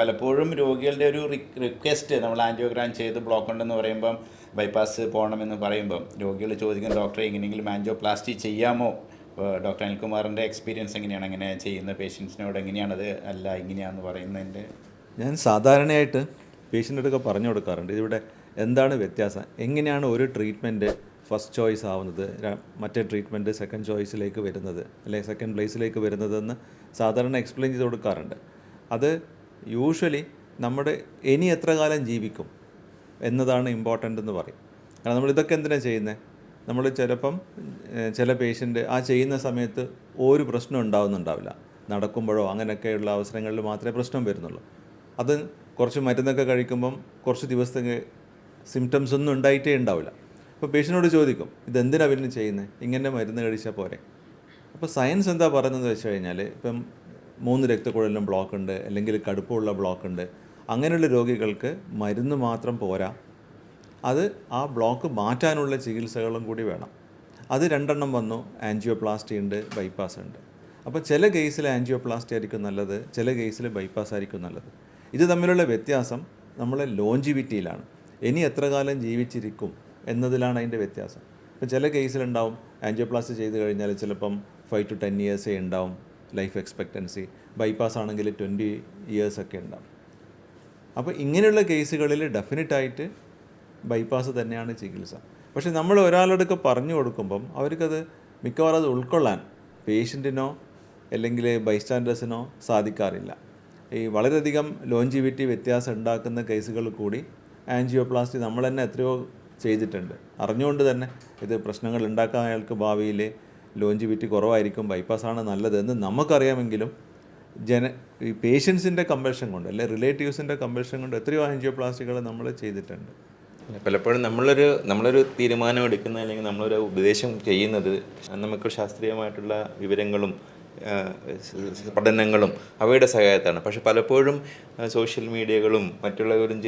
പലപ്പോഴും രോഗികളുടെ ഒരു റിക്വസ്റ്റ് നമ്മൾ ആൻജിയോഗ്രാം ചെയ്ത് ബ്ലോക്ക് ഉണ്ടെന്ന് പറയുമ്പം ബൈപ്പാസ് പോകണമെന്ന് പറയുമ്പം രോഗികൾ ചോദിക്കുന്ന ഡോക്ടറെ എങ്ങനെയെങ്കിലും ആൻജിയോപ്ലാസ്റ്റി ചെയ്യാമോ? ഡോക്ടർ അനിൽകുമാറിന്റെ എക്സ്പീരിയൻസ് എങ്ങനെയാണ്? അങ്ങനെ ചെയ്യുന്ന പേഷ്യൻസിനോട് എങ്ങനെയാണത്? അല്ല ഇങ്ങനെയാണെന്ന് പറയുന്നതിന്റെ ഞാൻ സാധാരണയായിട്ട് പേഷ്യന്റെടുക്കെ പറഞ്ഞു കൊടുക്കാറുണ്ട്. ഇതിവിടെ എന്താണ് വ്യത്യാസം? എങ്ങനെയാണ് ഒരു ട്രീറ്റ്മെന്റ് ഫസ്റ്റ് ചോയ്സ് ആവുന്നത്? മറ്റേ ട്രീറ്റ്മെന്റ് സെക്കൻഡ് ചോയ്സിലേക്ക് വരുന്നത്? അല്ലെങ്കിൽ സെക്കൻഡ് പ്ലേസിലേക്ക് വരുന്നതെന്ന് സാധാരണ എക്സ്പ്ലെയിൻ ചെയ്ത് കൊടുക്കാറുണ്ട്. അത് യൂഷ്വലി നമ്മുടെ ഇനി എത്ര കാലം ജീവിക്കും എന്നതാണ് ഇമ്പോർട്ടന്റ് എന്ന് പറയും. കാരണം നമ്മൾ ഇതൊക്കെ എന്തിനാണ് ചെയ്യുന്നത് നമ്മൾ ചിലപ്പം ചില പേഷ്യന്റ് ആ ചെയ്യുന്ന സമയത്ത് ഒരു പ്രശ്നം ഉണ്ടാവുന്നുണ്ടാവില്ല. നടക്കുമ്പോഴോ അങ്ങനെയൊക്കെയുള്ള അവസരങ്ങളിൽ മാത്രമേ പ്രശ്നം വരുന്നുള്ളൂ. അത് കുറച്ച് മരുന്നൊക്കെ കഴിക്കുമ്പം കുറച്ച് ദിവസത്തേക്ക് സിംറ്റംസ് ഒന്നും ഉണ്ടായിട്ടേ ഉണ്ടാവില്ല. അപ്പോൾ പേഷ്യനോട് ചോദിക്കും ഇതെന്തിനാണ് പിന്നെ ചെയ്യുന്നത് ഇങ്ങനെ മരുന്ന് കഴിച്ചാൽ പോരെ? അപ്പോൾ സയൻസ് എന്താ പറയുന്നത് വെച്ച് കഴിഞ്ഞാൽ ഇപ്പം മൂന്ന് രക്തക്കുഴലിലും ബ്ലോക്ക് ഉണ്ട് അല്ലെങ്കിൽ കടുപ്പമുള്ള ബ്ലോക്ക് ഉണ്ട് അങ്ങനെയുള്ള രോഗികൾക്ക് മരുന്ന് മാത്രം പോരാ. അത് ആ ബ്ലോക്ക് മാറ്റാനുള്ള ചികിത്സകളും കൂടി വേണം. അത് രണ്ടെണ്ണം വന്നു. ആൻജിയോപ്ലാസ്റ്റി ഉണ്ട് ബൈപ്പാസ് ഉണ്ട്. അപ്പോൾ ചില കേസിൽ ആൻജിയോപ്ലാസ്റ്റി ആയിരിക്കും നല്ലത് ചില കേസിൽ ബൈപ്പാസ് ആയിരിക്കും നല്ലത്. ഇത് തമ്മിലുള്ള വ്യത്യാസം നമ്മളെ ലോഞ്ചിവിറ്റിയിലാണ്. ഇനി എത്ര കാലം ജീവിച്ചിരിക്കും എന്നതിലാണ് അതിന്റെ വ്യത്യാസം. ഇപ്പം ചില കേസിലുണ്ടാവും ആൻജിയോപ്ലാസ്റ്റി ചെയ്ത് കഴിഞ്ഞാൽ ചിലപ്പം ഫൈവ് ടു ടെൻ ഇയേഴ്സേ ഉണ്ടാവും. ലൈഫ് എക്സ്പെക്റ്റൻസി ബൈപ്പാസ് ആണെങ്കിൽ ട്വന്റി ഇയേഴ്സൊക്കെ ഉണ്ടാവും. അപ്പോൾ ഇങ്ങനെയുള്ള കേസുകളിൽ ഡെഫിനറ്റായിട്ട് ബൈപ്പാസ് തന്നെയാണ് ചികിത്സ. പക്ഷേ നമ്മൾ ഒരാളോടൊക്കെ പറഞ്ഞു കൊടുക്കുമ്പം അവർക്കത് മിക്കവാറും അത് ഉൾക്കൊള്ളാൻ പേഷ്യന്റിനോ അല്ലെങ്കിൽ ബൈസ്റ്റാൻഡേഴ്സിനോ സാധിക്കാറില്ല. ഈ വളരെയധികം ലോഞ്ചിവിറ്റി വ്യത്യാസം ഉണ്ടാക്കുന്ന കേസുകൾ കൂടി ആൻജിയോപ്ലാസ്റ്റി നമ്മൾ തന്നെ എത്രയോ ചെയ്തിട്ടുണ്ട്. അറിഞ്ഞുകൊണ്ട് തന്നെ ഇത് പ്രശ്നങ്ങൾ ഉണ്ടാക്കാൻ അയാൾക്ക് ഭാവിയിൽ ലോഞ്ചിവിറ്റി കുറവായിരിക്കും ബൈപ്പാസാണ് നല്ലതെന്ന് നമുക്കറിയാമെങ്കിലും ജന ഈ പേഷ്യൻസിന്റെ കമ്പൽഷൻ കൊണ്ട് അല്ലെ റിലേറ്റീവ്സിന്റെ കമ്പൽഷൻ കൊണ്ട് എത്രയോ ആൻജിയോപ്ലാസ്റ്റികൾ നമ്മൾ ചെയ്തിട്ടുണ്ട്. പലപ്പോഴും നമ്മളൊരു നമ്മളൊരു തീരുമാനം എടുക്കുന്ന അല്ലെങ്കിൽ നമ്മളൊരു ഉപദേശം ചെയ്യുന്നത് നമുക്ക് ശാസ്ത്രീയമായിട്ടുള്ള വിവരങ്ങളും പഠനങ്ങളും അവയുടെ സഹായത്താണ്. പക്ഷെ പലപ്പോഴും സോഷ്യൽ മീഡിയകളും മറ്റുള്ളവരും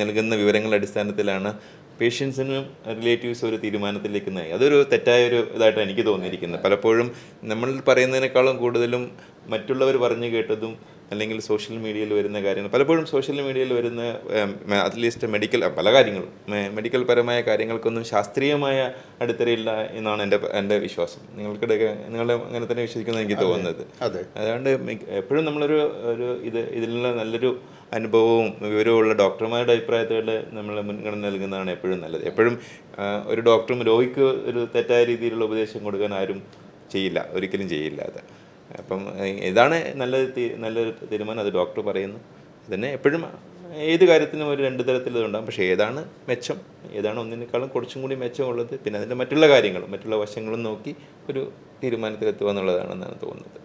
നൽകുന്ന വിവരങ്ങളുടെ അടിസ്ഥാനത്തിലാണ് പേഷ്യൻസിനും റിലേറ്റീവ്സും ഒരു തീരുമാനത്തിലേക്ക് നയി. അതൊരു തെറ്റായ ഒരു ഇതായിട്ടാണ് എനിക്ക് തോന്നിയിരിക്കുന്നത്. പലപ്പോഴും നമ്മൾ പറയുന്നതിനേക്കാളും കൂടുതലും മറ്റുള്ളവർ പറഞ്ഞു കേട്ടതും അല്ലെങ്കിൽ സോഷ്യൽ മീഡിയയിൽ വരുന്ന കാര്യങ്ങൾ. പലപ്പോഴും സോഷ്യൽ മീഡിയയിൽ വരുന്ന അറ്റ്ലീസ്റ്റ് മെഡിക്കൽ പല കാര്യങ്ങളും. മെഡിക്കൽ പരമായ കാര്യങ്ങൾക്കൊന്നും ശാസ്ത്രീയമായ അടിത്തറയില്ല എന്നാണ് എന്റെ എന്റെ വിശ്വാസം. നിങ്ങൾക്കിടയൊക്കെ നിങ്ങൾ അങ്ങനെ തന്നെ വിശ്വസിക്കുന്നത് എനിക്ക് തോന്നുന്നത്. അതെ. അതുകൊണ്ട് എപ്പോഴും നമ്മളൊരു ഒരു ഇത് ഇതിലുള്ള നല്ലൊരു അനുഭവവും വിവരവുമുള്ള ഡോക്ടർമാരുടെ അഭിപ്രായത്തിൽ നമ്മൾ മുൻഗണന നൽകുന്നതാണ് എപ്പോഴും നല്ലത്. എപ്പോഴും ഒരു ഡോക്ടറും രോഗിക്ക് ഒരു തെറ്റായ രീതിയിലുള്ള ഉപദേശം കൊടുക്കാൻ ആരും ചെയ്യില്ല. ഒരിക്കലും ചെയ്യില്ല അത്. അപ്പം ഇതാണ് നല്ല നല്ലൊരു തീരുമാനം. അത് ഡോക്ടർ പറയുന്നു. തന്നെ എപ്പോഴും ഏത് കാര്യത്തിനും ഒരു രണ്ട് തരത്തിൽ ഇതുണ്ടാകും പക്ഷേ ഏതാണ് മെച്ചം? ഏതാണ് ഒന്നിനേക്കാളും കുറച്ചും കൂടി മെച്ചമുള്ളത്? പിന്നെ അതിന്റെ മറ്റുള്ള കാര്യങ്ങളും മറ്റുള്ള വശങ്ങളും നോക്കി ഒരു തീരുമാനത്തിലെത്തുക എന്നുള്ളതാണെന്നാണ് തോന്നുന്നത്.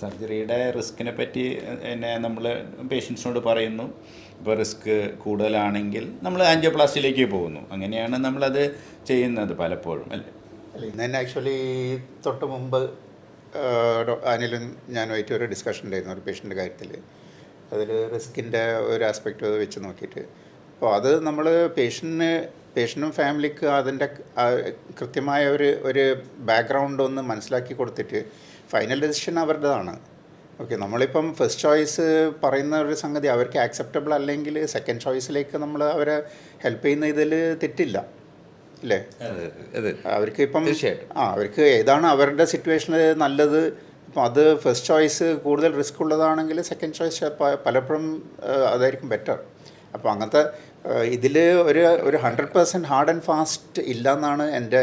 സർജറിയുടെ റിസ്കിനെ പറ്റി എന്നെ നമ്മൾ പേഷ്യൻസിനോട് പറയുന്നു. ഇപ്പോൾ റിസ്ക് കൂടുതലാണെങ്കിൽ നമ്മൾ ആൻജിയോപ്ലാസ്റ്റിയിലേക്ക് പോകുന്നു. അങ്ങനെയാണ് നമ്മളത് ചെയ്യുന്നത് പലപ്പോഴും അല്ലേ? അല്ല ഇന്ന് തന്നെ ആക്ച്വലി തൊട്ട് മുമ്പ് അനിലും ഞാനുമായിട്ട് ഒരു ഡിസ്കഷൻ ഉണ്ടായിരുന്നു ഒരു പേഷ്യന്റെ കാര്യത്തിൽ. അതിൽ റിസ്കിന്റെ ഒരു ആസ്പെക്റ്റ് വെച്ച് നോക്കിയിട്ട്. അപ്പോൾ അത് നമ്മൾ പേഷ്യന്റിന് പേഷ്യന്റും ഫാമിലിക്ക് അതിന്റെ കൃത്യമായ ഒരു ഒരു ബാക്ക്ഗ്രൗണ്ട് ഒന്ന് മനസ്സിലാക്കി കൊടുത്തിട്ട് ഫൈനൽ ഡെസിഷൻ അവരുടേതാണ്. ഓക്കെ നമ്മളിപ്പം ഫസ്റ്റ് ചോയ്സ് പറയുന്ന ഒരു സംഗതി അവർക്ക് ആക്സെപ്റ്റബിൾ അല്ലെങ്കിൽ സെക്കൻഡ് ചോയ്സിലേക്ക് നമ്മൾ അവരെ ഹെൽപ്പ് ചെയ്യുന്ന ഇതിൽ തെറ്റില്ല. അല്ലേ അവർക്ക് ഇപ്പം തീർച്ചയായിട്ടും. ആ അവർക്ക് ഏതാണ് അവരുടെ സിറ്റുവേഷൻ നല്ലത്? ഇപ്പം അത് ഫസ്റ്റ് ചോയ്സ് കൂടുതൽ റിസ്ക് ഉള്ളതാണെങ്കിൽ സെക്കൻഡ് ചോയ്സ് പലപ്പോഴും അതായിരിക്കും ബെറ്റർ അപ്പോൾ അങ്ങനത്തെ ഇതിൽ ഒരു ഒരു hundred percent hard and fast ഇല്ല എന്നാണ് എന്റെ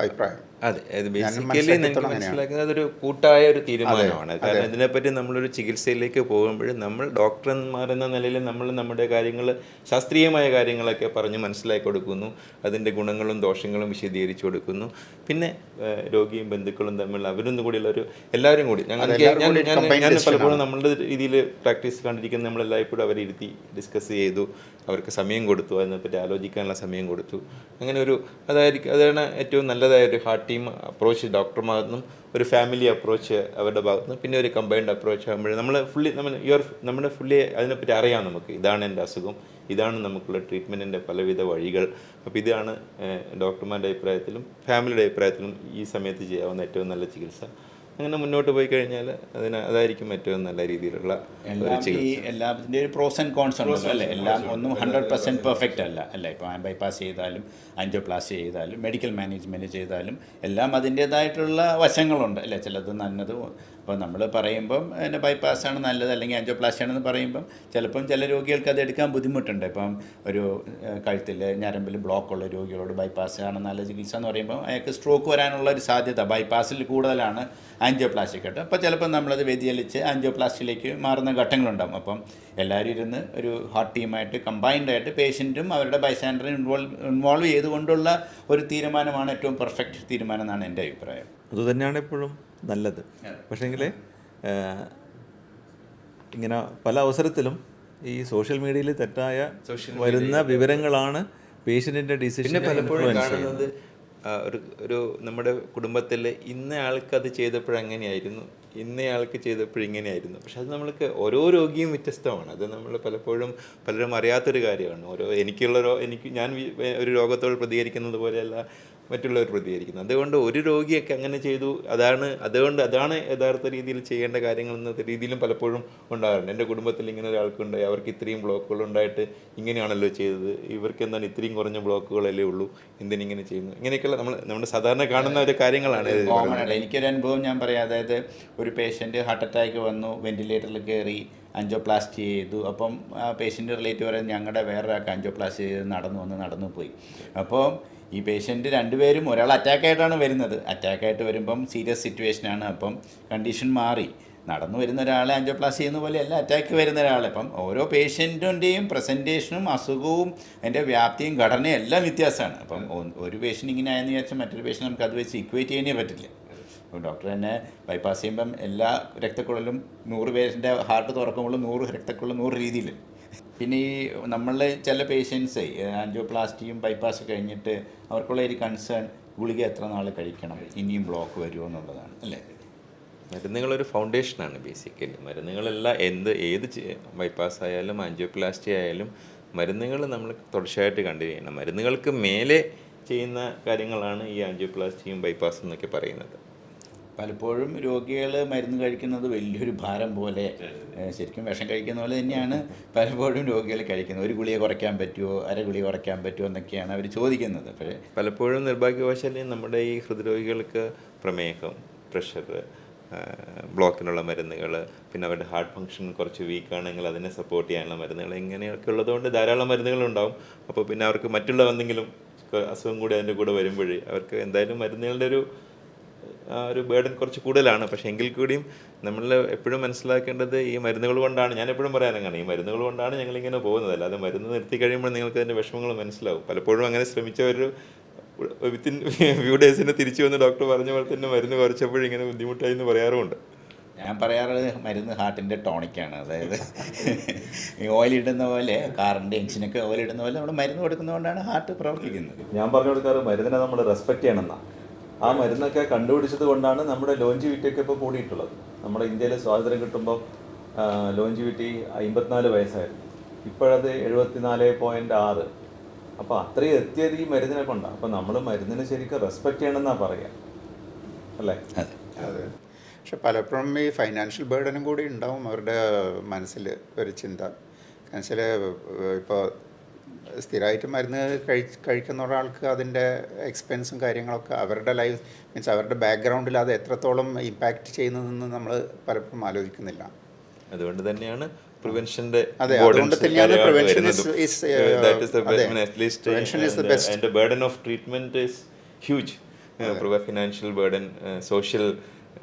അഭിപ്രായം. അതെ അത് ബേസിക്കലി നിങ്ങൾ മനസ്സിലാക്കുന്നത് ഒരു കൂട്ടായ ഒരു തീരുമാനമാണ്. കാരണം. ഇതിനെപ്പറ്റി നമ്മളൊരു ചികിത്സയിലേക്ക് പോകുമ്പോൾ നമ്മൾ ഡോക്ടർമാർ എന്ന നിലയിൽ നമ്മൾ നമ്മുടെ കാര്യങ്ങൾ ശാസ്ത്രീയമായ കാര്യങ്ങളൊക്കെ പറഞ്ഞ് മനസ്സിലാക്കി കൊടുക്കുന്നു. അതിന്റെ ഗുണങ്ങളും ദോഷങ്ങളും വിശദീകരിച്ചു കൊടുക്കുന്നു. പിന്നെ രോഗിയും ബന്ധുക്കളും തമ്മിൽ അവരൊന്നും കൂടിയുള്ള ഒരു എല്ലാവരും കൂടി. ഞങ്ങൾ ഞാൻ പലപ്പോഴും. നമ്മളുടെ രീതിയിൽ പ്രാക്ടീസ് കണ്ടിരിക്കുന്ന നമ്മളെല്ലായ്പ്പോഴും അവരെ ഇരുത്തി ഡിസ്കസ് ചെയ്തു. അവർക്ക് സമയം കൊടുത്തു. അതിനെപ്പറ്റി ആലോചിക്കാനുള്ള സമയം കൊടുത്തു. അങ്ങനെ ഒരു അതായിരിക്കും അതാണ് ഏറ്റവും നല്ലതായ ഒരു ഹാർട്ട് ടീം അപ്രോച്ച് ഡോക്ടർമാർന്നും ഒരു ഫാമിലി അപ്രോച്ച് അവരുടെ ഭാഗത്ത് നിന്ന് പിന്നെ ഒരു കമ്പൈൻഡ് അപ്രോച്ച് ആകുമ്പോൾ നമ്മൾ ഫുള്ളി നമ്മൾ യുവർ നമ്മുടെ ഫുള്ളി അതിനെപ്പറ്റി അറിയാം നമുക്ക്. ഇതാണ് എന്റെ അസുഖം. ഇതാണ് നമുക്കുള്ള ട്രീറ്റ്മെന്റിന്റെ പലവിധ വഴികൾ. അപ്പോൾ ഇതാണ് ഡോക്ടർമാരുടെ അഭിപ്രായത്തിലും ഫാമിലിയുടെ അഭിപ്രായത്തിലും ഈ സമയത്ത് ചെയ്യാവുന്ന ഏറ്റവും നല്ല ചികിത്സ. അങ്ങനെ മുന്നോട്ട് പോയി കഴിഞ്ഞാൽ അതിന് അതായിരിക്കും ഏറ്റവും നല്ല രീതിയിലുള്ള ഒരു ചികിത്സ. എല്ലാത്തിന്റെ ഒരു പ്രോസ് ആൻഡ് കോൺസ് ഉണ്ടല്ലോ അല്ലേ? എല്ലാം ഒന്നും ഹൺഡ്രഡ് പെർസെന്റ് പെർഫെക്റ്റ് അല്ല അല്ലേ? ഇപ്പോൾ ബൈപ്പാസ് ചെയ്താലും ആൻജിയോപ്ലാസ്റ്റി ചെയ്താലും മെഡിക്കൽ മാനേജ്മെന്റ് ചെയ്താലും എല്ലാം അതിന്റേതായിട്ടുള്ള വശങ്ങളുണ്ട് അല്ലേ? ചിലത് നല്ലത് അപ്പോൾ നമ്മൾ പറയുമ്പം പിന്നെ ബൈപ്പാസ്സാണ് നല്ലത് അല്ലെങ്കിൽ ആൻജിയോപ്ലാസ്റ്റി ആണെന്ന് പറയുമ്പം ചിലപ്പം ചില രോഗികൾക്ക് അത് എടുക്കാൻ ബുദ്ധിമുട്ടുണ്ട്. ഇപ്പം ഒരു കഴുത്തിൽ ഞരമ്പിൽ ബ്ലോക്കുള്ള രോഗികളോട് ബൈപ്പാസ് ആണ് നല്ല ചികിത്സ എന്ന് പറയുമ്പോൾ അയാൾക്ക് സ്ട്രോക്ക് വരാനുള്ള ഒരു സാധ്യത ബൈപ്പാസിൽ കൂടുതലാണ്. ആൻജിയോപ്ലാസ്റ്റി ഘട്ടം അപ്പോൾ ചിലപ്പോൾ നമ്മളത് വ്യതിചലിച്ച് ആൻജിയോപ്ലാസ്റ്റിയിലേക്ക് മാറുന്ന ഘട്ടങ്ങളുണ്ടാകും അപ്പം എല്ലാവരും ഇരുന്ന് ഒരു ഹാർട്ട് ടീമായിട്ട് കമ്പൈൻഡ് ആയിട്ട് പേഷ്യന്റും അവരുടെ ബൈസ്റ്റാൻഡറും ഇൻവോൾവ് ഇൻവോൾവ് ചെയ്തുകൊണ്ടുള്ള ഒരു തീരുമാനമാണ് ഏറ്റവും പെർഫെക്റ്റ് തീരുമാനം എന്നാണ് എന്റെ അഭിപ്രായം. അതുതന്നെയാണ് എപ്പോഴും നല്ലത്. പക്ഷേങ്കിൽ ഇങ്ങനെ പല അവസരത്തിലും ഈ സോഷ്യൽ മീഡിയയിൽ തെറ്റായ വരുന്ന വിവരങ്ങളാണ് പേഷ്യന്റിന്റെ ഡിസിഷൻ ഡിസിഷനെ പലപ്പോഴും കാണുന്നത് ഒരു ഒരു നമ്മുടെ കുടുംബത്തിൽ ഇന്ന ആൾക്ക് അത് ചെയ്തപ്പോൾ അങ്ങനെയായിരുന്നു ഇന്നയാൾക്ക് ചെയ്തപ്പോഴിങ്ങനെയായിരുന്നു പക്ഷെ അത് നമ്മൾക്ക് ഓരോ രോഗിയും വ്യത്യസ്തമാണ്. അത് നമ്മൾ പലപ്പോഴും പലരും അറിയാത്തൊരു കാര്യമാണ്. ഓരോ എനിക്കുള്ള എനിക്ക് ഞാൻ ഒരു രോഗത്തോട് പ്രതികരിക്കുന്നത് പോലെയല്ല. മറ്റുള്ളവർ പ്രതികരിക്കുന്നത് അതുകൊണ്ട് ഒരു രോഗിയൊക്കെ അങ്ങനെ ചെയ്തു. അതാണ് അതുകൊണ്ട് അതാണ് യഥാർത്ഥ രീതിയിൽ ചെയ്യേണ്ട കാര്യങ്ങൾ എന്ന രീതിയിലും പലപ്പോഴും ഉണ്ടാകാറുണ്ട്. എന്റെ കുടുംബത്തിൽ ഇങ്ങനെ ഒരാൾക്കുണ്ടായി അവർക്ക് ഇത്രയും ബ്ലോക്കുകൾ ഉണ്ടായിട്ട് ഇങ്ങനെയാണല്ലോ ചെയ്തത്. ഇവർക്ക് എന്താണ് ഇത്രയും കുറഞ്ഞ ബ്ലോക്കുകളല്ലേ ഉള്ളൂ? എന്തിനിങ്ങനെ ചെയ്യുന്നു? ഇങ്ങനെയൊക്കെയുള്ള നമ്മൾ നമ്മുടെ സാധാരണ കാണുന്ന ഒരു കാര്യങ്ങളാണ് എനിക്കൊരു അനുഭവം ഞാൻ പറയാം. അതായത് ഒരു പേഷ്യന്റ് ഹാർട്ട് അറ്റാക്ക് വന്നു വെന്റിലേറ്ററിൽ കയറി അഞ്ചോപ്ലാസ്റ്റി ചെയ്തു. അപ്പം പേഷ്യന്റ് റിലേറ്റീവ് പറയുന്നത് ഞങ്ങളുടെ വേറൊരാൾക്ക് ആൻജോപ്ലാസ്റ്റി ചെയ്ത് നടന്നു വന്ന് നടന്നു പോയി. അപ്പോൾ ഈ പേഷ്യന്റ് രണ്ടുപേരും ഒരാൾ അറ്റാക്കായിട്ടാണ് വരുന്നത്. അറ്റാക്കായിട്ട് വരുമ്പം സീരിയസ് സിറ്റുവേഷനാണ് അപ്പം കണ്ടീഷൻ മാറി. നടന്നു വരുന്ന ഒരാളെ ആൻജോപ്ലാസ് ചെയ്യുന്ന പോലെയല്ല അറ്റാക്ക് വരുന്ന ഒരാൾ ഇപ്പം ഓരോ പേഷ്യന്റിന്റെയും പ്രസന്റേഷനും അസുഖവും അതിന്റെ വ്യാപ്തിയും ഘടനയും എല്ലാം വ്യത്യാസമാണ്. അപ്പം ഒരു പേഷ്യന്റ് ഇങ്ങനെ ആയെന്ന് വിചാരിച്ചാൽ മറ്റൊരു പേഷ്യന്റ് നമുക്ക് അത് വെച്ച് ഇക്വേറ്റ് ചെയ്യാനേ പറ്റില്ല. അപ്പോൾ ഡോക്ടർ തന്നെ ബൈപ്പാസ് ചെയ്യുമ്പം എല്ലാ രക്തക്കുഴലും നൂറ് പേഷ്യന്റെ ഹാർട്ട് തുറക്കുമ്പോഴും നൂറ് രക്തക്കുഴൽ നൂറ് രീതിയിൽ. പിന്നെ ഈ നമ്മൾ ചില പേഷ്യൻസ് ആൻജിയോപ്ലാസ്റ്റിയും ബൈപ്പാസ് കഴിഞ്ഞിട്ട് അവർക്കുള്ള ഒരു കൺസേൺ ഗുളിക എത്ര നാൾ കഴിക്കണം? ഇനിയും ബ്ലോക്ക് വരുമോ എന്നുള്ളതാണ് അല്ലേ? മരുന്നുകളൊരു ഫൗണ്ടേഷനാണ് ബേസിക്കലി മരുന്നുകളെല്ലാം എന്ത് ഏത് ബൈപ്പാസ് ആയാലും ആൻജിയോപ്ലാസ്റ്റി ആയാലും മരുന്നുകൾ നമ്മൾ തുടർച്ചയായിട്ട് കണ്ടിന്യൂ ചെയ്യണം മരുന്നുകൾക്ക് മേലെ ചെയ്യുന്ന കാര്യങ്ങളാണ് ഈ ആൻജിയോപ്ലാസ്റ്റിയും ബൈപ്പാസും എന്നൊക്കെ പറയുന്നത്. പലപ്പോഴും രോഗികൾ മരുന്ന് കഴിക്കുന്നത് വലിയൊരു ഭാരം പോലെ ശരിക്കും വിഷം കഴിക്കുന്ന പോലെ തന്നെയാണ് പലപ്പോഴും രോഗികൾ കഴിക്കുന്നത്. ഒരു ഗുളിയെ കുറയ്ക്കാൻ പറ്റുമോ? അര ഗുളിയെ കുറയ്ക്കാൻ പറ്റുമോ എന്നൊക്കെയാണ് അവർ ചോദിക്കുന്നത്. പക്ഷേ പലപ്പോഴും നിർഭാഗ്യവശാൽ നമ്മുടെ ഈ ഹൃദ്രോഗികൾക്ക് പ്രമേഹം പ്രഷർ ബ്ലോക്കിനുള്ള മരുന്നുകൾ പിന്നെ അവരുടെ ഹാർട്ട് ഫങ്ഷൻ കുറച്ച് വീക്കാണെങ്കിൽ അതിനെ സപ്പോർട്ട് ചെയ്യാനുള്ള മരുന്നുകൾ ഇങ്ങനെയൊക്കെ ഉള്ളതുകൊണ്ട് ധാരാളം മരുന്നുകളുണ്ടാവും അപ്പോൾ പിന്നെ അവർക്ക് മറ്റുള്ള എന്തെങ്കിലും അസുഖം കൂടി അതിന്റെ കൂടെ വരുമ്പോഴേ അവർക്ക് എന്തായാലും മരുന്നുകളുടെ ഒരു ഒരു ബേർഡൻ കുറച്ച് കൂടുതലാണ്. പക്ഷേ എങ്കിൽ കൂടിയും നമ്മൾ എപ്പോഴും മനസ്സിലാക്കേണ്ടത് ഈ മരുന്നുകൾ കൊണ്ടാണ്. ഞാൻ എപ്പോഴും പറയാനങ്ങനെ ഈ മരുന്നുകൾ കൊണ്ടാണ് ഞങ്ങളിങ്ങനെ പോകുന്നത്. അല്ലാതെ മരുന്ന് നിർത്തി കഴിയുമ്പോൾ നിങ്ങൾക്ക് അതിന്റെ വിഷമങ്ങൾ മനസ്സിലാവും. പലപ്പോഴും അങ്ങനെ ശ്രമിച്ചവർ വിത്തിൻ ഫ്യൂ ഡേയ്സിന് തിരിച്ചു വന്ന് ഡോക്ടർ പറഞ്ഞ പോലെ തന്നെ മരുന്ന് കുറച്ചപ്പോഴും ഇങ്ങനെ ബുദ്ധിമുട്ടായി എന്ന് പറയാറുമുണ്ട്. ഞാൻ പറയാറ് മരുന്ന് ഹാർട്ടിന്റെ ടോണിക്കാണ് അതായത് ഈ ഓയിലിടുന്ന പോലെ കാറിന്റെ എഞ്ചിനൊക്കെ ഓയിലിടുന്ന പോലെ നമ്മൾ മരുന്ന് കൊടുക്കുന്നതുകൊണ്ടാണ് ഹാർട്ട് പ്രവർത്തിക്കുന്നത്. ഞാൻ പറഞ്ഞു കൊടുക്കാറ് മരുന്നിനെ നമ്മൾ റെസ്പെക്ട് ചെയ്യണമെന്നാണ് ആ മരുന്നൊക്കെ കണ്ടുപിടിച്ചത് കൊണ്ടാണ് നമ്മുടെ ലോഞ്ചിവിറ്റിയൊക്കെ ഇപ്പോൾ കൂടിയിട്ടുള്ളത്. നമ്മുടെ ഇന്ത്യയിൽ സ്വാതന്ത്ര്യം കിട്ടുമ്പോൾ ലോഞ്ചിവിറ്റി അമ്പത്തിനാല് വയസ്സായിരുന്നു. ഇപ്പോഴത് എഴുപത്തിനാല് പോയിന്റ് ആറ്. അപ്പോൾ അത്രയും എത്തിയത് ഈ മരുന്നിനെ കൊണ്ടാണ് അപ്പോൾ നമ്മൾ മരുന്നിനെ ശരിക്കും റെസ്പെക്ട് ചെയ്യണമെന്നാണ് പറയുക അല്ലേ? അതെ. പക്ഷെ പലപ്പോഴും ഈ ഫൈനാൻഷ്യൽ ബേർഡനും കൂടി ഉണ്ടാവും അവരുടെ മനസ്സിൽ ഒരു ചിന്ത. മനസ്സിൽ ഇപ്പോൾ സ്ഥിരമായിട്ട് മരുന്ന് കഴി കഴിക്കുന്ന ഒരാൾക്ക് അതിന്റെ എക്സ്പെൻസും കാര്യങ്ങളൊക്കെ അവരുടെ ലൈഫ് മീൻസ് അവരുടെ ബാക്ക്ഗ്രൗണ്ടിൽ അത് എത്രത്തോളം ഇമ്പാക്റ്റ് ചെയ്യുന്നതെന്ന് നമ്മൾ പലപ്പോഴും ആലോചിക്കുന്നില്ല. അതുകൊണ്ട് തന്നെയാണ് പ്രിവെൻഷന്റെ അതെ, അതുകൊണ്ട് തന്നെയാണ് ഈസ് the best. അതിന്റെ burden of treatment is huge financial burden social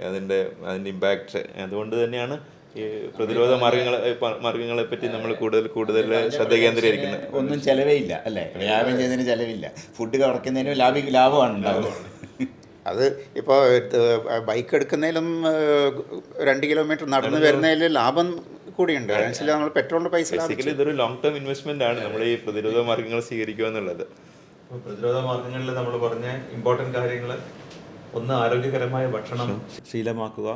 അതിന്റെ അതിന്റെ ഇമ്പാക്ട് അതുകൊണ്ട് തന്നെയാണ് ഈ പ്രതിരോധ മാർഗങ്ങളെ മാർഗങ്ങളെ പറ്റി നമ്മൾ കൂടുതൽ കൂടുതൽ ശ്രദ്ധ കേന്ദ്രീകരിക്കുന്നത്. ഒന്നും ചെലവേയില്ല ഇല്ല അല്ലേ? വ്യായാമം ചെയ്യുന്നതിന് ചിലവില്ല. ഫുഡ് കുറയ്ക്കുന്നതിന് ലാഭ ലാഭമാണ് ഉണ്ടാവുന്നത് അത് ഇപ്പോൾ ബൈക്ക് എടുക്കുന്നതിലും രണ്ട് കിലോമീറ്റർ നടന്നു വരുന്നതിൽ ലാഭം കൂടിയുണ്ട്. നമ്മൾ പെട്രോളിന്റെ പൈസ. ബേസിക്കലി ഇതൊരു ലോങ് ടേം ഇൻവെസ്റ്റ്മെന്റ് ആണ് നമ്മൾ ഈ പ്രതിരോധ മാർഗങ്ങൾ സ്വീകരിക്കുക എന്നുള്ളത്. പ്രതിരോധ മാർഗങ്ങളിൽ നമ്മൾ പറഞ്ഞ ഇമ്പോർട്ടന്റ് കാര്യങ്ങൾ ഒന്ന് ആരോഗ്യകരമായ ഭക്ഷണം ശീലമാക്കുക.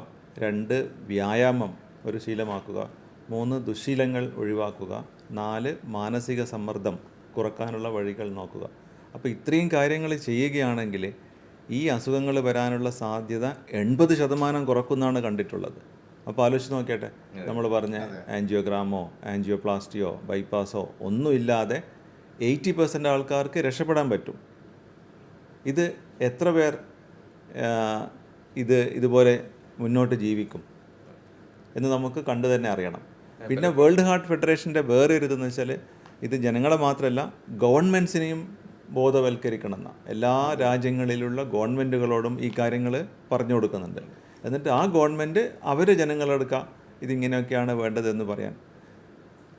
രണ്ട് വ്യായാമം. ഒരു ശീലമാക്കുക. മൂന്ന് ദുശീലങ്ങൾ ഒഴിവാക്കുക. നാല് മാനസിക സമ്മർദ്ദം കുറക്കാനുള്ള വഴികൾ നോക്കുക. അപ്പോൾ ഇത്രയും കാര്യങ്ങൾ ചെയ്യുകയാണെങ്കിൽ ഈ അസുഖങ്ങൾ വരാനുള്ള സാധ്യത എൺപത് ശതമാനം കുറക്കുന്നാണ് കണ്ടിട്ടുള്ളത്. അപ്പോൾ ആലോചിച്ച് നോക്കിയട്ടെ. നമ്മൾ പറഞ്ഞ ആൻജിയോഗ്രാമോ ആൻജിയോപ്ലാസ്റ്റിയോ ബൈപ്പാസോ ഒന്നുമില്ലാതെ എയ്റ്റി പെർസെന്റ് ആൾക്കാർക്ക് രക്ഷപ്പെടാൻ പറ്റും. ഇത് എത്ര പേർ ഇത് ഇതുപോലെ മുന്നോട്ട് ജീവിക്കും? എന്ന് നമുക്ക് കണ്ടു തന്നെ അറിയണം. പിന്നെ വേൾഡ് ഹാർട്ട് ഫെഡറേഷന്റെ വേറെ ഒരു ഇതെന്ന് വെച്ചാൽ ഇത് ജനങ്ങളെ മാത്രമല്ല ഗവൺമെന്റ്സിനെയും ബോധവൽക്കരിക്കണം എന്നാ എല്ലാ രാജ്യങ്ങളിലുള്ള ഗവൺമെന്റുകളോടും ഈ കാര്യങ്ങൾ പറഞ്ഞു കൊടുക്കുന്നുണ്ട്. എന്നിട്ട് ആ ഗവൺമെന്റ് അവർ ജനങ്ങളെടുക്കുക ഇതിങ്ങനെയൊക്കെയാണ് വേണ്ടതെന്ന് പറയാൻ.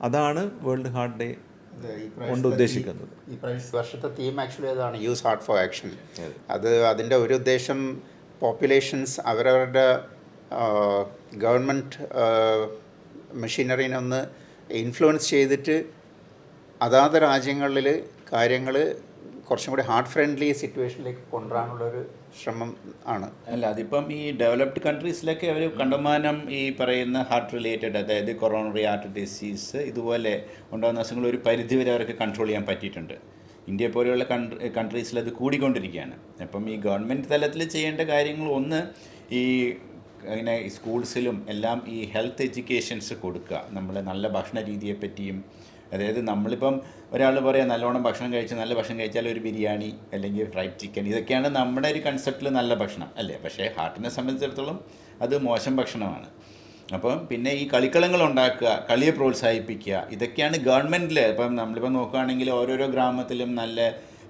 അതാണ് വേൾഡ് ഹാർട്ട് ഡേ കൊണ്ട് ഉദ്ദേശിക്കുന്നത്. ഈ പ്രാവശ്യ- വർഷത്തെ തീം ആക്ച്വലി അതാണ് യൂസ് ഹാർട്ട് ഫോർ ആക്ഷൻ അത്. അതിന്റെ ഒരു ഉദ്ദേശം പോപ്പുലേഷൻസ് അവരവരുടെ ഗവൺമെന്റ് മെഷീനറിനെ ഒന്ന് ഇൻഫ്ലുവൻസ് ചെയ്തിട്ട് അതാത് രാജ്യങ്ങളിൽ കാര്യങ്ങൾ കുറച്ചും കൂടി ഹാർട്ട് ഫ്രണ്ട്ലി സിറ്റുവേഷനിലേക്ക് കൊണ്ടുവരാനുള്ളൊരു ശ്രമം ആണ്. അല്ല അതിപ്പം ഈ ഡെവലപ്ഡ് കൺട്രീസിലൊക്കെ അവർ കണ്ടമാനം ഈ പറയുന്ന ഹാർട്ട് റിലേറ്റഡ് അതായത് കൊറോണറി ഹാർട്ട് ഡിസീസ് ഇതുപോലെ ഉണ്ടാകുന്ന അസുഖങ്ങൾ ഒരു പരിധിവരെ അവർക്ക് കൺട്രോൾ ചെയ്യാൻ പറ്റിയിട്ടുണ്ട്. ഇന്ത്യ പോലെയുള്ള കൺട്രി കൺട്രീസിൽ അത് കൂടിക്കൊണ്ടിരിക്കുകയാണ്. അപ്പം ഈ ഗവൺമെന്റ് തലത്തിൽ ചെയ്യേണ്ട കാര്യങ്ങൾ ഒന്ന് ഈ അങ്ങനെ ഈ സ്കൂൾസിലും എല്ലാം ഈ ഹെൽത്ത് എഡ്യൂക്കേഷൻസ് കൊടുക്കുക. നമ്മൾ നല്ല ഭക്ഷണ രീതിയെപ്പറ്റിയും അതായത് നമ്മളിപ്പം ഒരാൾ പറയാം നല്ലോണം ഭക്ഷണം കഴിച്ച് നല്ല ഭക്ഷണം കഴിച്ചാൽ ഒരു ബിരിയാണി അല്ലെങ്കിൽ ഫ്രൈഡ് ചിക്കൻ ഇതൊക്കെയാണ് നമ്മുടെ ഒരു കൺസെപ്റ്റിൽ നല്ല ഭക്ഷണം അല്ലേ? പക്ഷേ ഹാർട്ടിനെ സംബന്ധിച്ചിടത്തോളം അത് മോശം ഭക്ഷണമാണ്. അപ്പം പിന്നെ ഈ കളിക്കളങ്ങൾ ഉണ്ടാക്കുക കളിയെ പ്രോത്സാഹിപ്പിക്കുക ഇതൊക്കെയാണ് ഗവൺമെന്റിൽ ഇപ്പം നമ്മളിപ്പോൾ നോക്കുകയാണെങ്കിൽ ഓരോരോ ഗ്രാമത്തിലും നല്ല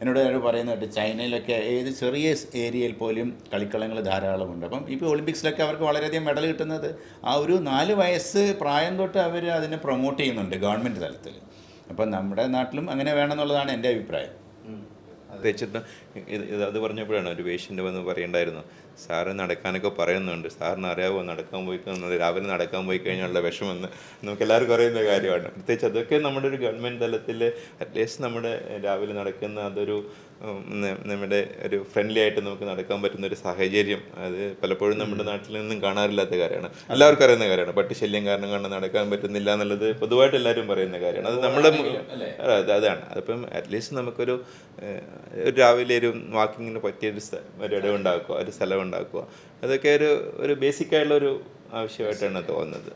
എന്നോട് അവർ പറയുന്നുണ്ട് ചൈനയിലൊക്കെ ഏത് ചെറിയ ഏരിയയിൽ പോലും കളിക്കളങ്ങൾ ധാരാളമുണ്ട്. അപ്പം ഇപ്പോൾ ഒളിമ്പിക്സിലൊക്കെ അവർക്ക് വളരെയധികം മെഡൽ കിട്ടുന്നത് ആ ഒരു നാല് വയസ്സ് പ്രായം തൊട്ട് അവർ അതിനെ പ്രൊമോട്ട് ചെയ്യുന്നുണ്ട് ഗവൺമെന്റ് തലത്തിൽ. അപ്പം നമ്മുടെ നാട്ടിലും അങ്ങനെ വേണമെന്നുള്ളതാണ് എന്റെ അഭിപ്രായം. പ്രത്യേകിച്ചിട്ട് ഇത് അത് പറഞ്ഞപ്പോഴാണ് ഒരു പേഷ്യന്റ് വന്ന് പറയണ്ടായിരുന്നു. സാറ് നടക്കാനൊക്കെ പറയുന്നുണ്ട്. സാറിന് അറിയാവോ നടക്കാൻ പോയി രാവിലെ നടക്കാൻ പോയി കഴിഞ്ഞാലുള്ള വിഷമെന്ന് നമുക്ക് എല്ലാവർക്കും അറിയുന്ന കാര്യമാണ്. പ്രത്യേകിച്ച് അതൊക്കെ നമ്മുടെ ഒരു ഗവൺമെന്റ് തലത്തിൽ അറ്റ്ലീസ്റ്റ് നമ്മുടെ രാവിലെ നടക്കുന്ന അതൊരു നമ്മുടെ ഒരു ഫ്രണ്ട്ലി ആയിട്ട് നമുക്ക് നടക്കാൻ പറ്റുന്ന ഒരു സാഹചര്യം. അത് പലപ്പോഴും നമ്മുടെ നാട്ടിൽ നിന്നും കാണാറില്ലാത്ത കാര്യമാണ്. എല്ലാവർക്കും അറിയുന്ന കാര്യമാണ്. പട്ടിശല്യം കാരണം കൊണ്ട് നടക്കാൻ പറ്റുന്നില്ല എന്നുള്ളത് പൊതുവായിട്ട് എല്ലാവരും പറയുന്ന കാര്യമാണ്. അത് നമ്മുടെ അതാണ്. അതിപ്പം അറ്റ്ലീസ്റ്റ് നമുക്കൊരു ഒരു രാവിലെ ഒരു വാക്കിങ്ങിന് പറ്റിയ ഒരു ഒരു ഇടം ഉണ്ടാക്കുക ഒരു സ്ഥലം ഉണ്ടാക്കുക. അതൊക്കെ ഒരു ഒരു ബേസിക് ആയിട്ടുള്ള ഒരു ആവശ്യമായിട്ടാണ് തോന്നുന്നത്.